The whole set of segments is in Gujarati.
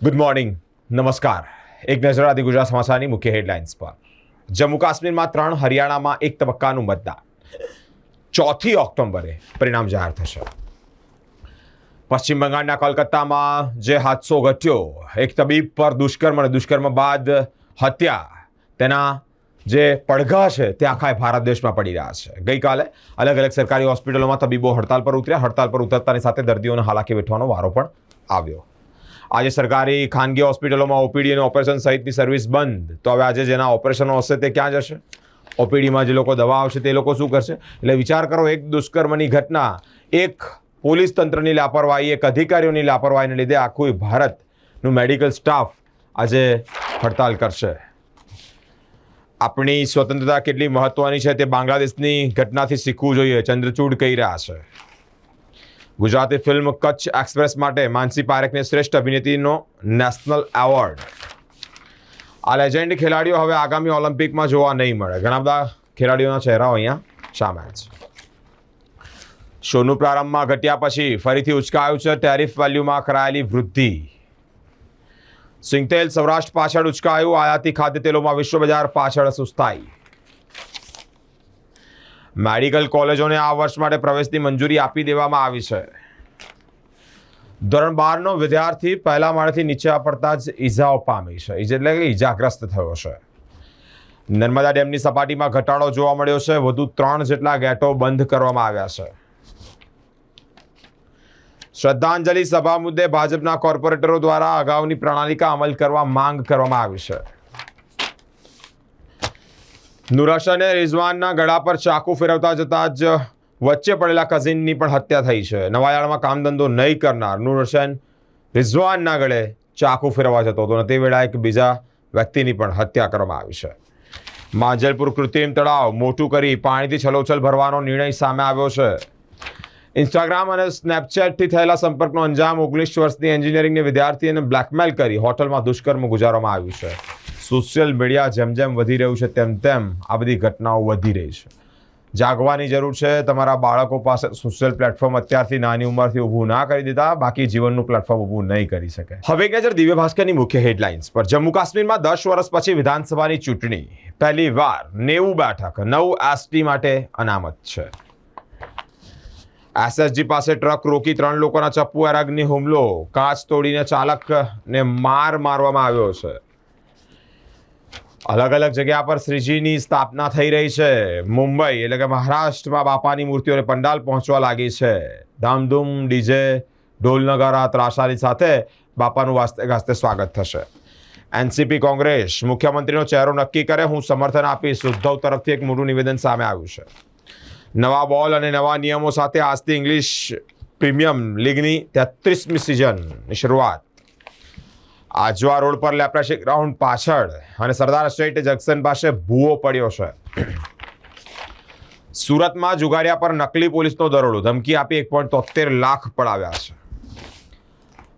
ગુડ મોર્નિંગ નમસ્કાર. એક નજર આદિ ગુજરાત સમાચારની મુખ્ય હેડલાઇન્સ પર. જમ્મુ કાશ્મીરમાં ત્રણ, હરિયાણામાં એક તબક્કાનું મતદાન. ચોથી ઓક્ટોબરે પરિણામ જાહેર થશે. પશ્ચિમ બંગાળના કોલકાતામાં જે હાદસો ઘટ્યો, એક તબીબ પર દુષ્કર્મ અને દુષ્કર્મ બાદ હત્યા. તેના જે પડઘા છે તે આખા ભારત દેશમાં પડી રહ્યા છે. ગઈકાલે અલગ અલગ સરકારી હોસ્પિટલોમાં તબીબો હડતાલ પર ઉતર્યા. હડતાલ પર ઉતરતાની સાથે દર્દીઓને હાલાકી વેઠવાનો વારો પણ આવ્યો. આજે સરકારી ખાનગી હોસ્પિટલોમાં ઓપીડી અને ઓપરેશન સહિતની સર્વિસ બંધ. તો હવે આજે જેના ઓપરેશનો હશે તે ક્યાં જશે? ઓપીડીમાં જે લોકો દવા આવશે તે લોકો શું કરશે? એટલે વિચાર કરો, એક દુષ્કર્મની ઘટના, એક પોલીસ તંત્રની લાપરવાહી, એક અધિકારીઓની લાપરવાહીને લીધે આખું ભારતનું મેડિકલ સ્ટાફ આજે હડતાલ કરશે. આપણી સ્વતંત્રતા કેટલી મહત્વની છે તે બાંગ્લાદેશની ઘટનાથી શીખવું જોઈએ, ચંદ્રચૂડ કહી રહ્યા છે. ગુજરાતી ફિલ્મ કચ્છ એક્સપ્રેસ માટે માનસી પારેખને શ્રેષ્ઠ અભિનેત્રીનો નેશનલ એવોર્ડ. આ લેજેન્ડ ખેલાડીઓ હવે આગામી ઓલિમ્પિકમાં જોવા નહીં મળે. ઘણા બધા ખેલાડીઓના ચહેરાઓ અહીંયા સામે છે. શોનું પ્રારંભમાં ઘટ્યા પછી ફરીથી ઉચકાયું છે ટેરિફ વેલ્યુમાં કરાયેલી વૃદ્ધિ. સિંગતેલ સૌરાષ્ટ્ર પાછળ ઉચકાયું, આયાતી ખાદ્ય તેલોમાં વિશ્વ બજાર પાછળ સુસ્તાઈ. મેડિકલ કોલેજોને આ વર્ષ માટે પ્રવેશની મંજૂરી આપી દેવામાં આવી છે. ધોરણ બારનો વિદ્યાર્થી પહેલા માળેથી નીચે પડતા જ ઈજાઓ પામી છે. એટલે કે ઈજાગ્રસ્ત થયો છે. નર્મદા ડેમની સપાટીમાં ઘટાડો જોવા મળ્યો છે. વધુ ત્રણ જેટલા ગેટો બંધ કરવામાં આવ્યા છે. શ્રદ્ધાંજલિ સભા મુદ્દે ભાજપના કોર્પોરેટરો દ્વારા અગાઉની પ્રણાલિકા અમલ કરવા માંગ કરવામાં આવી છે. નુરશને રિઝવાનના ગળા પર ચાકુ ફેરવતા જતા જ વચ્ચે પડેલા કઝિનની પણ હત્યા થઈ છે. નવાયાળમાં કામધંધો નહીં કરનાર નુરશન રિઝવાનના ગળે ચાકુ ફેરવા જતો હતો અને તે વેળા એક બીજા વ્યક્તિની પણ હત્યા કરવામાં આવી છે. માંજલપુર કૃત્રિમ તળાવ મોટું કરી પાણીથી છલોછલ ભરવાનો નિર્ણય સામે આવ્યો છે. ઇન્સ્ટાગ્રામ અને સ્નેપચેટથી થયેલા સંપર્કનો અંજામ ઓગણીસ વર્ષની એન્જિનિયરિંગની વિદ્યાર્થીને બ્લેકમેલ કરી હોટલમાં દુષ્કર્મ ગુજારવામાં આવ્યું છે. સોશિયલ મીડિયા જેમ જેમ વધી રહ્યું છે, તેમ તેમ આ બધી ઘટનાઓ વધી રહી છે. જાગવાની જરૂર છે. તમારા બાળકો પાસે સોશિયલ પ્લેટફોર્મ અત્યારથી નાની ઉંમરથી ઊભું ના કરી દીધા બાકી જીવનનું પ્લેટફોર્મ ઊભું નહીં કરી શકે. હવે કે દિવ્ય ભાસ્કરની મુખ્ય હેડલાઇન્સ પર. જમ્મુ કાશ્મીરમાં દસ વર્ષ પછી વિધાનસભાની ચૂંટણી. પહેલી વાર નેવું બેઠક, નવ એસટી માટે અનામત છે. એસએસજી પાસે ટ્રક રોકી ત્રણ લોકોના ચપ્પુ અરગની હુમલો. કાચ તોડીને ચાલકને માર મારવામાં આવ્યો છે. અલગ અલગ જગ્યા પર શ્રીજીની સ્થાપના થઈ રહી છે. મુંબઈ એટલે કે મહારાષ્ટ્રમાં બાપાની મૂર્તિઓને પંડાલ પહોંચવા લાગી છે. ધામધૂમ ડીજે ઢોલનગારા ત્રાસાની સાથે બાપાનું વાસ્તે ગાસ્તે સ્વાગત થશે. એનસીપી કોંગ્રેસ મુખ્યમંત્રીનો ચહેરો નક્કી કરે, હું સમર્થન આપીશ. ઉદ્ધવ તરફથી એક મોટું નિવેદન સામે આવ્યું છે. નવા બોલ અને નવા નિયમો સાથે આજથી ઇંગ્લિશ પ્રીમિયમ લીગની તેત્રીસમી સિઝનની શરૂઆત. આજવા રોડ પર લેપ્રાશી ગ્રાઉન્ડ પાછળ અને સરદાર સ્ટેટ જંકશન પાસે ભૂવો પડ્યો છે. સુરતમાં જુગારિયા પર નકલી પોલીસનો દરોડો. ધમકી આપી એક પોઈન્ટ તોતેર લાખ પડાવ્યા છે.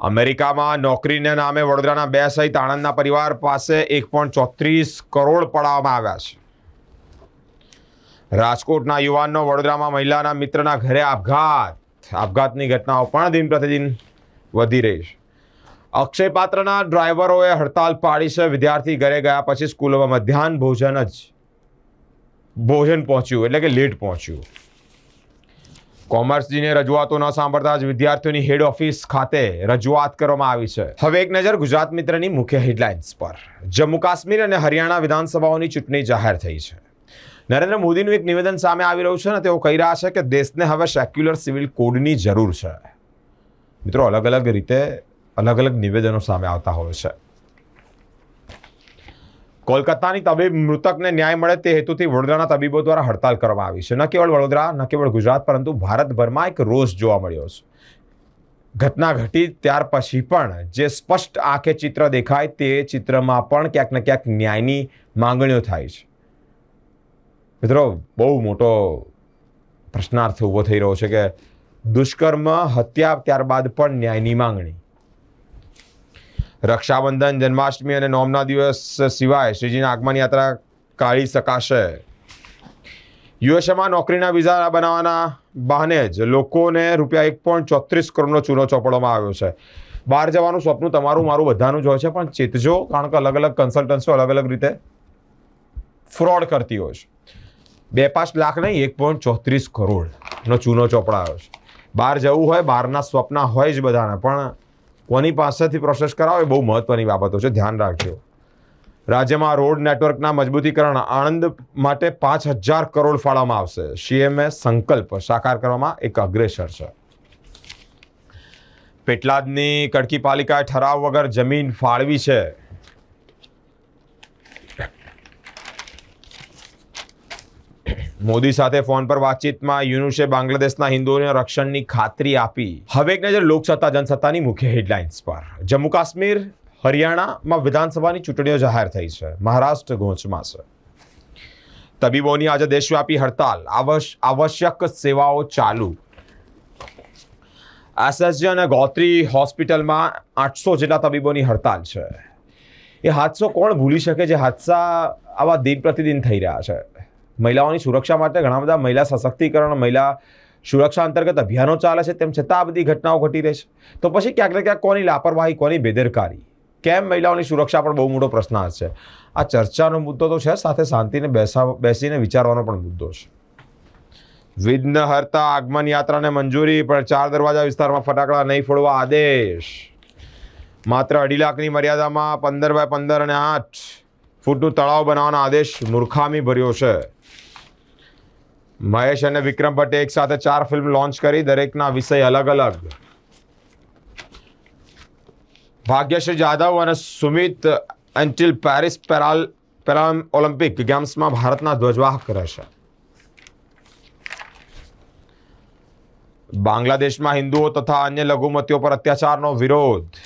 અમેરિકામાં નોકરીના નામે વડોદરાના બે સહિત આણંદના પરિવાર પાસે એક પોઈન્ટ ચોત્રીસ કરોડ પડાવવામાં આવ્યા છે. રાજકોટના યુવાનનો વડોદરામાં મહિલાના મિત્રના ઘરે આપઘાત. આપઘાતની ઘટનાઓ પણ દિન પ્રતિદિન વધી રહી છે. અક્ષય પાત્રના ડ્રાઈવરોએ હડતાલ પાડી છે. વિદ્યાર્થી ઘરે ગયા પછી સ્કૂલોમાં મધ્યાહન ભોજન જ ભોજન પહોંચ્યું, એટલે કે લેટ પહોંચ્યું. કોમર્સજીને રજૂઆતો ન સાંભળતા જ વિદ્યાર્થીઓની હેડ ઓફિસ ખાતે રજૂઆત કરવામાં આવી છે. હવે એક નજર ગુજરાત મિત્રની મુખ્ય હેડલાઇન્સ પર. જમ્મુ કાશ્મીર અને હરિયાણા વિધાનસભાઓની ચૂંટણી જાહેર થઈ છે. નરેન્દ્ર મોદીનું એક નિવેદન સામે આવી રહ્યું છે અને તેઓ કહી રહ્યા છે કે દેશને હવે સેક્યુલર સિવિલ કોડની જરૂર છે. મિત્રો અલગ અલગ રીતે અલગ અલગ નિવેદનો સામે આવતા હોય છે. કોલકાતાની તબીબ મૃતકને ન્યાય મળે તે હેતુથી વડોદરાના તબીબો દ્વારા હડતાલ કરવામાં આવી છે. ન કેવળ વડોદરા, ન કેવળ ગુજરાત, પરંતુ ભારતભરમાં એક રોષ જોવા મળ્યો છે. ઘટના ઘટી ત્યાર પછી પણ જે સ્પષ્ટ આંખે ચિત્ર દેખાય તે ચિત્રમાં પણ ક્યાંક ને ક્યાંક ન્યાયની માંગણીઓ થાય છે. મિત્રો, બહુ મોટો પ્રશ્નાર્થ ઊભો થઈ રહ્યો છે કે દુષ્કર્મ, હત્યા ત્યારબાદ પણ ન્યાયની માંગણી. રક્ષાબંધન, જન્માષ્ટમી અને નોમના દિવસ સિવાય શ્રીજીના આગમન યાત્રા કાઢી શકાશે. યુએસએમાં નોકરીના વિઝા બનાવવાના બહાને જ લોકોને રૂપિયા એક પોઈન્ટ ચોત્રીસ કરોડનો ચૂનો ચોપડવામાં આવ્યો છે. બહાર જવાનું સ્વપ્ન તમારું, મારું બધાનું જ હોય છે, પણ ચેતજો કારણ કે અલગ અલગ કન્સલ્ટન્સીઓ અલગ અલગ રીતે ફ્રોડ કરતી હોય છે. બે પાંચ લાખ નહીં, એક પોઈન્ટ ચોત્રીસ કરોડનો ચૂનો ચોપડાયો છે. બહાર જવું હોય, બહારના સ્વપ્ન હોય જ બધાને, પણ કોની પાસેથી પ્રોસેસ કરાવે બહુ મહત્વની બાબતો છે. ધ્યાન રાખજો. રાજ્યમાં રોડ નેટવર્કના મજબૂતીકરણ આણંદ માટે પાંચ હજાર કરોડ ફાળવવામાં આવશે. સીએમએ સંકલ્પ સાકાર કરવામાં એક અગ્રેસર છે. પેટલાદની કડકી પાલિકાએ ઠરાવ વગર જમીન ફાળવી છે. મોદી સાથે ફોન પર વાતચીતમાં યુનુસે બાંગ્લાદેશના હિન્દુઓને રક્ષણની ખાતરી આપી. હવે એક નજર લોકસત્તા, જનસત્તાની મુખ્ય હેડલાઇન્સ પર. જમ્મુ કાશ્મીર, હરિયાણામાં વિધાનસભાની ચૂંટણીઓ જાહેર થઈ છે. મહારાષ્ટ્ર ગોંચમાં છે. તબીબોની આજે દેશવ્યાપી હડતાલ. આવશ- આવશ્યક સેવાઓ ચાલુ. એસએસજી અને ગોત્રી હોસ્પિટલમાં આઠસો જેટલા તબીબોની હડતાલ છે. એ હાદસો કોણ ભૂલી શકે? જે હાદસા આવા દિન પ્રતિદિન થઈ રહ્યા છે. મહિલાઓની સુરક્ષા માટે ઘણા બધા મહિલા સશક્તિકરણ, મહિલા સુરક્ષા અંતર્ગત અભિયાનો ચાલે છે, તેમ છતાં આ બધી ઘટનાઓ ઘટી રહી છે. તો પછી ક્યાંક ને ક્યાંક કોની લાપરવાહી, કોની બેદરકારી? કેમ મહિલાઓની સુરક્ષા પણ બહુ મોટો પ્રશ્ન છે? આ ચર્ચાનો મુદ્દો તો છે, સાથે શાંતિને બેસા, બેસીને વિચારવાનો પણ મુદ્દો છે. વિઘ્નહર્તા આગમન યાત્રાને મંજૂરી, પણ ચાર દરવાજા વિસ્તારમાં ફટાકડા નહીં ફોડવા આદેશ. માત્ર અઢી લાખની મર્યાદામાં પંદર બાય પંદર અને આઠ ફૂટનું તળાવ બનાવવાનો આદેશ મૂર્ખામી ભર્યો છે. મહેશ અને વિક્રમ ભટ્ટે એક સાથે ચાર ફિલ્મ લોન્ચ કરી, દરેકના વિષય અલગ અલગ. ભાગ્યશ્રી જાદવ અને સુમિત એન્ટિલ પેરિસ પેરાલ પેરા ઓલિમ્પિક ગેમ્સમાં ભારતના ધ્વજવાહક રહેશે. બાંગ્લાદેશમાં હિન્દુઓ તથા અન્ય લઘુમતીઓ પર અત્યાચારનો વિરોધ.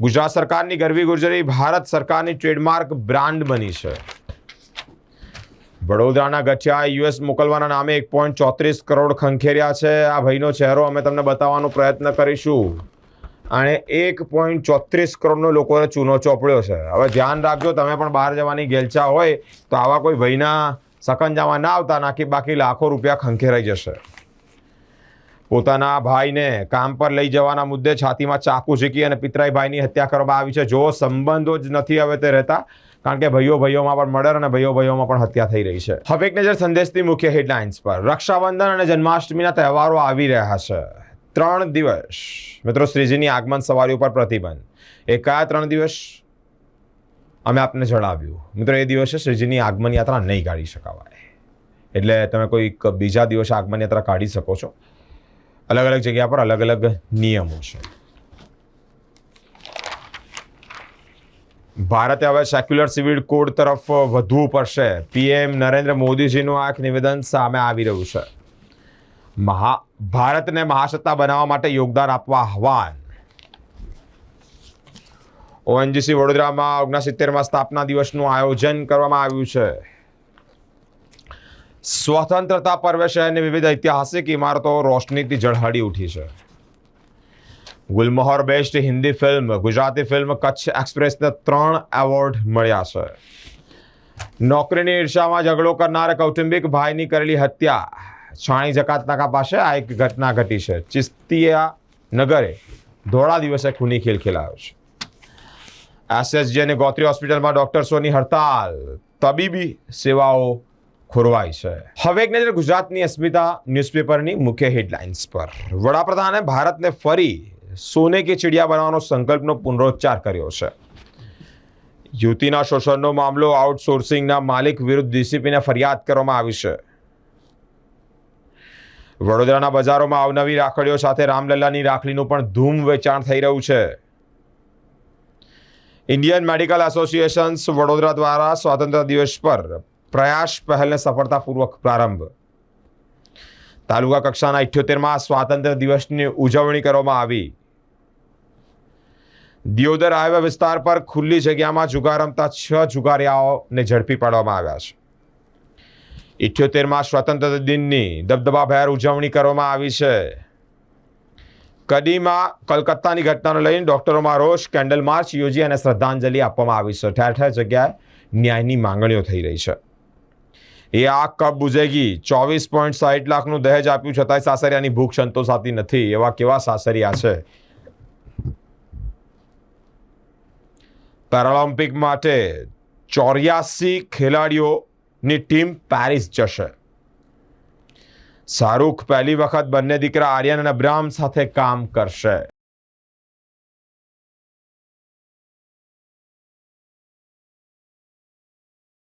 ગુજરાત સરકારની ગરવી ગુર્જરી, ભારત સરકારની ટ્રેડમાર્ક બ્રાન્ડ બની છે. વડોદરાના ગઠિયા યુએસ મોકલવાના નામે એક પોઈન્ટ ચોત્રીસ કરોડ ખંખેર્યા છે. આ ભાઈનો ચહેરો અમે તમને બતાવવાનો પ્રયત્ન કરીશું. અને એક પોઈન્ટ ચોત્રીસ કરોડનો લોકોને ચૂનો ચોપડ્યો છે. હવે ધ્યાન રાખજો, તમે પણ બહાર જવાની ગેલચા હોય તો આવા કોઈ ભાઈના સકંજામાં ના આવતા નાખી બાકી લાખો રૂપિયા ખંખેરાઈ જશે. પોતાના ભાઈને કામ પર લઈ જવાના મુદ્દે છાતીમાં ચાકુ ઝીકી અને પિતરાઈ ભાઈની હત્યા કરવામાં આવી છે. જો સંબંધો જ નથી હવે તે રહેતા કારણ કે ભાઈઓ ભાઈઓમાં પણ મર્ડર અને ભાઈઓ ભાઈઓમાં પણ હત્યા થઈ રહી છે. હવે એક નજર સંદેશની મુખ્ય હેડલાઇન્સ પર. રક્ષાબંધન અને જન્માષ્ટમીના તહેવારો આવી રહ્યા છે. ત્રણ દિવસ. મિત્રો, શ્રીજીની આગમન સવારી ઉપર પ્રતિબંધ. એ કયા ત્રણ દિવસ? અમે આપને જણાવ્યું. મિત્રો, એ દિવસે શ્રીજીની આગમન યાત્રા નહીં કાઢી શકાવાય. એટલે તમે કોઈક બીજા દિવસે આગમન યાત્રા કાઢી શકો છો. અલગ અલગ જગ્યા પર અલગ અલગ નિયમો છે. ભારતે હવે સેક્યુલર સિવિલ કોડ તરફ વધવું પડશે. પીએમ નરેન્દ્ર મોદીજીનું આ નિવેદન સામે આવી રહ્યું છે. મહા, ભારતને મહાસત્તા બનાવવા માટે યોગદાન આપવા આહવાન. ઓએનજીસી વડોદરામાં ઓગણસિત્તેરમાં સ્થાપના દિવસનું આયોજન કરવામાં આવ્યું છે. સ્વતંત્રતા પર્વે શહેરની વિવિધ ઐતિહાસિક ઇમારતો રોશનીથી ઝળહળી ઉઠી છે. Gulmohar best Hindi film, Gujarati film Kutch એક્સપ્રેસને ત્રણ એવોર્ડ મળ્યા છે. નોકરીની ઈર્ષામાં ઝઘડો કરનાર કૌટુંબિક ભાઈની કરેલી હત્યા. છાણી જકાત નાકા પાસે આ એક ઘટના ઘટી છે. ચિસ્તિયા નગરે ધોળા દિવસે ખૂની ખેલ ખેલાયો છે. એસએસજી અને ગોત્રી હોસ્પિટલમાં ડોક્ટર્સોની હડતાલ. તબીબી સેવાઓ ખોરવાઈ છે. હવે એક નજર ગુજરાતની અસ્મિતા ન્યૂઝપેપરની મુખ્ય હેડલાઇન્સ પર. વડાપ્રધાને ભારતને ફરી સોને કે ચિડિયા બનાવવાનો સંકલ્પનો પુનરોચ્ચાર કર્યો છે. યુવતીના શોષણનો મામલો આઉટસોર્સિંગના માલિક વિરુદ્ધ ડીસીપીને ફરિયાદ કરવામાં આવી છે. વડોદરાના બજારોમાં અવનવી રાખડીઓ સાથે રામલલ્લાની રાખડીનું પણ ધૂમ વેચાણ થઈ રહ્યું છે. ઇન્ડિયન મેડિકલ એસોસિએશન્સ વડોદરા દ્વારા સ્વાતંત્ર્ય દિવસ પર પ્રયાસ પહેલને સફળતાપૂર્વક પ્રારંભ. તાલુકા કક્ષાના ઇઠ્યોતેરમાં સ્વાતંત્ર્ય દિવસની ઉજવણી કરવામાં આવી. દિયોદર હાઈવે વિસ્તાર પર ખુલ્લી જગ્યામાં જુગાર રમતા છ જુગારિયાઓને ઝડપી પાડવામાં આવ્યા છે. ઇઠ્યોતેરમાં સ્વતંત્રતા દિનની દબદબાભેર ઉજવણી કરવામાં આવી છે. કડીમાં કલકત્તાની ઘટનાને લઈને ડોક્ટરોમાં રોષ, કેન્ડલ માર્ચ, યોજી અને શ્રદ્ધાંજલિ આપવામાં આવી છે. ઠેર ઠેર જગ્યાએ ન્યાયની માંગણીઓ થઈ રહી છે. એ આ કબ બુઝેગી? ચોવીસ પોઈન્ટ સાઠ લાખનું દહેજ આપ્યું છતાંય સાસરિયાની ભૂખ સંતોષાતી નથી. એવા કેવા સાસરિયા છે? પેરાલિમ્પિક માટે ચોર્યાસી ખેલાડીઓની ટીમ પેરિસ જશે. શાહરૂખ પહેલી વખત બંને દીકરા આર્યન અને અબ્રાહમ સાથે કામ કરશે.